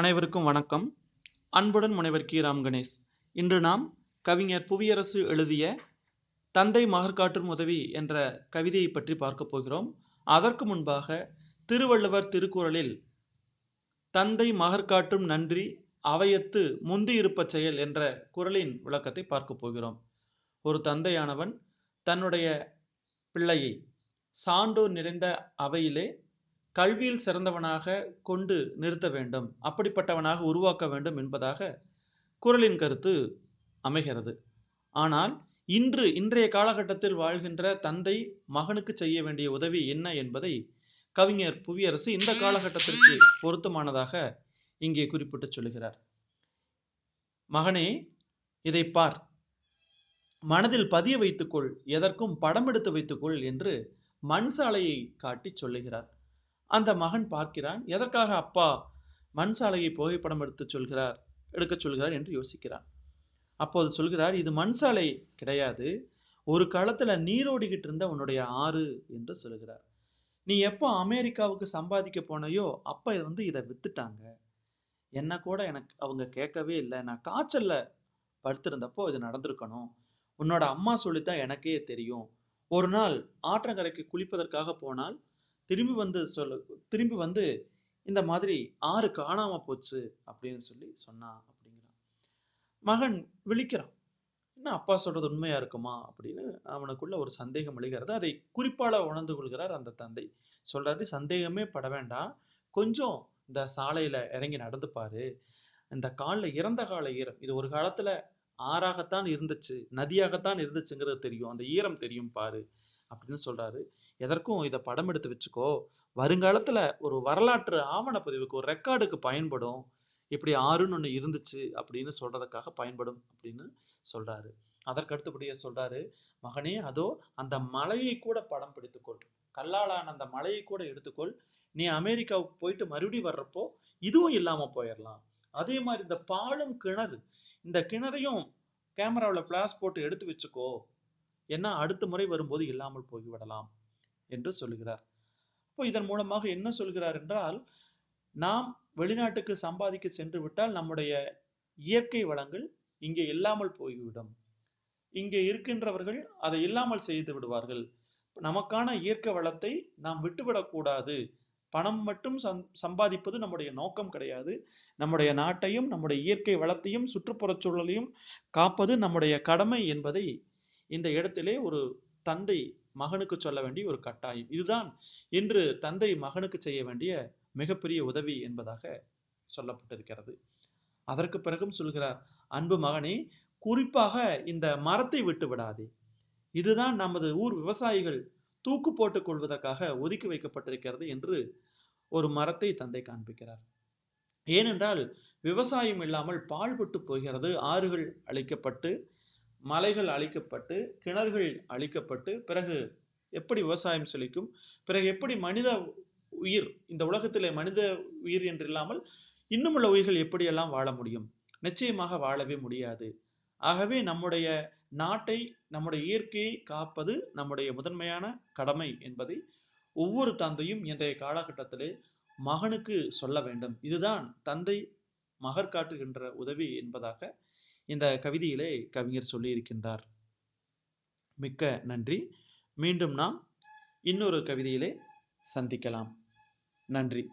அனைவருக்கும் வணக்கம். அன்புடன் முனைவர் கி. ராம் கணேஷ். இன்று நாம் கவிஞர் புவியரசு எழுதிய "தந்தை மகற்காற்றும் உதவி" என்ற கவிதையைப் பற்றி பார்க்கப் போகிறோம். அதற்கு முன்பாக திருவள்ளுவர் திருக்குறளில் "தந்தை மகற்காற்றும் நன்றி அவையத்து முந்தியிருப்பச் செயல்" என்ற குரலின் விளக்கத்தை பார்க்கப் போகிறோம். ஒரு தந்தையானவன் தன்னுடைய பிள்ளையை சான்றோர் நிறைந்த அவையிலே கல்வியில் சிறந்தவனாக கொண்டு நிறுத்த வேண்டும். அப்படிப்பட்டவனாக உருவாக்க வேண்டும் என்பதாக குரலின் கருத்து அமைகிறது. ஆனால் இன்று இன்றைய காலகட்டத்தில் வாழ்கின்ற தந்தை மகனுக்கு செய்ய வேண்டிய உதவி என்ன என்பதை கவிஞர் புவியரசு இந்த காலகட்டத்திற்கு பொருத்தமானதாக இங்கே குறிப்பிட்டுச் சொல்லுகிறார். "மகனே இதை பார். மனதில் பதிய வைத்துக்கொள். எதற்கும் படம் எடுத்து வைத்துக்கொள்" என்று மண் சாலையை காட்டிச் சொல்லுகிறார். அந்த மகன் பார்க்கிறான். எதற்காக அப்பா மண் சாலையை புகைப்படம் எடுத்துச் சொல்கிறார் எடுக்கச் சொல்கிறார் என்று யோசிக்கிறான். அப்போது சொல்கிறார், "இது மண் சாலை கிடையாது. ஒரு காலத்துல நீரோடிக்கிட்டு இருந்த உன்னுடைய ஆறு" என்று சொல்கிறார். "நீ எப்போ அமெரிக்காவுக்கு சம்பாதிக்க போனயோ, அப்ப வந்து இதை வித்துட்டாங்க. என்ன கூட எனக்கு அவங்க கேட்கவே இல்லை நான் காய்ச்சல்ல படுத்திருந்தப்போ இது நடந்திருக்கணும். உன்னோட அம்மா சொல்லித்தான் எனக்கே தெரியும். ஒரு நாள் ஆற்றங்கரைக்கு குளிப்பதற்காக போனால், திரும்பி வந்து சொல்லு திரும்பி வந்து இந்த மாதிரி ஆறு காணாம போச்சு அப்படின்னு சொல்லி சொன்னா" அப்படிங்கிறான். மகன் விழிக்கிறான். "என்ன அப்பா சொல்றது உண்மையா இருக்குமா?" அப்படின்னு அவனுக்குள்ள ஒரு சந்தேகம் எழுகிறது. அதை குறிப்பால உணர்ந்து கொள்கிறார் அந்த தந்தை. சொல்றாரு, "சந்தேகமே பட வேண்டாம். கொஞ்சம் இந்த சாலையில இறங்கி நடந்து பாரு. இந்த காலில் இறந்த கால ஈரம். இது ஒரு காலத்துல ஆறாகத்தான் இருந்துச்சு. நதியாகத்தான் இருந்துச்சுங்கிறது தெரியும். அந்த ஈரம் தெரியும் பாரு" அப்படின்னு சொல்றாரு. "எதற்கும் இதை படம் எடுத்து வச்சுக்கோ. வருங்காலத்துல ஒரு வரலாற்று ஆவணப்பதிவுக்கு, ஒரு ரெக்கார்டுக்கு பயன்படும். இப்படி ஆறுன்னு ஒன்று இருந்துச்சு அப்படின்னு சொல்றதுக்காக பயன்படும்" அப்படின்னு சொல்றாரு. அதற்கு அடுத்தபடியா சொல்றாரு, "மகனே அதோ அந்த மலையை கூட படம் பிடித்துக்கொள். கல்லாலான அந்த மலையை கூட எடுத்துக்கொள். நீ அமெரிக்காவுக்கு போயிட்டு மறுபடியும் வர்றப்போ இதுவும் இல்லாம போயிடலாம் அதே மாதிரி இந்த பாலும் கிணறு. இந்த கிணறையும் கேமராவில் ஃபிளாஷ் போட்டு எடுத்து வச்சுக்கோ. ஏன்னா அடுத்த முறை வரும்போது இல்லாமல் போய்விடலாம்" என்று சொல்லுகிறார். அப்போ இதன் மூலமாக என்ன சொல்கிறார் என்றால், நாம் வெளிநாட்டுக்கு சம்பாதிக்க சென்று விட்டால் நம்முடைய இயற்கை வளங்கள் இங்கே இல்லாமல் போய்விடும். இங்கே இருக்கின்றவர்கள் அதை இல்லாமல் செய்து விடுவார்கள். நமக்கான இயற்கை வளத்தை நாம் விட்டுவிடக்கூடாது பணம் மட்டும் சம் சம்பாதிப்பது நம்முடைய நோக்கம் கிடையாது. நம்முடைய நாட்டையும், நம்முடைய இயற்கை வளத்தையும், சுற்றுப்புறச் சூழலையும் காப்பது நம்முடைய கடமை என்பதை இந்த இடத்திலே ஒரு தந்தை மகனுக்கு சொல்ல வேண்டிய ஒரு கட்டாயம். இதுதான் இன்று தந்தை மகனுக்கு செய்ய வேண்டிய மிகப்பெரிய உதவி என்பதாக சொல்லப்பட்டிருக்கிறது. அதற்கு பிறகும் சொல்கிறார், "அன்பு மகனே, குறிப்பாக இந்த மரத்தை விட்டு விடாதே. இதுதான் நமது ஊர் விவசாயிகள் தூக்கு போட்டுக் கொள்வதற்காக ஒதுக்கி வைக்கப்பட்டிருக்கிறது" என்று ஒரு மரத்தை தந்தை காண்பிக்கிறார். ஏனென்றால் விவசாயம் இல்லாமல் பாழ்பட்டுப் போகிறது. ஆறுகள் அழிக்கப்பட்டு, மலைகள் அழிக்கப்பட்டு, கிணறுகள் அழிக்கப்பட்டு, பிறகு எப்படி விவசாயம் செழிக்கும்? பிறகு எப்படி மனித உயிர் இந்த உலகத்திலே மனித உயிர் என்று இல்லாமல் இன்னுமுள்ள உயிர்கள் எப்படியெல்லாம் வாழ முடியும்? நிச்சயமாக வாழவே முடியாது. ஆகவே நம்முடைய நாட்டை, நம்முடைய இயற்கையை காப்பது நம்முடைய முதன்மையான கடமை என்பதை ஒவ்வொரு தந்தையும் இன்றைய காலகட்டத்திலே மகனுக்கு சொல்ல வேண்டும். இதுதான் தந்தை மகர் காட்டுகின்ற உதவி என்பதாக இந்த கவிதையிலே கவிஞர் சொல்லியிருக்கின்றார். மிக்க நன்றி. மீண்டும் நாம் இன்னொரு கவிதையிலே சந்திக்கலாம். நன்றி.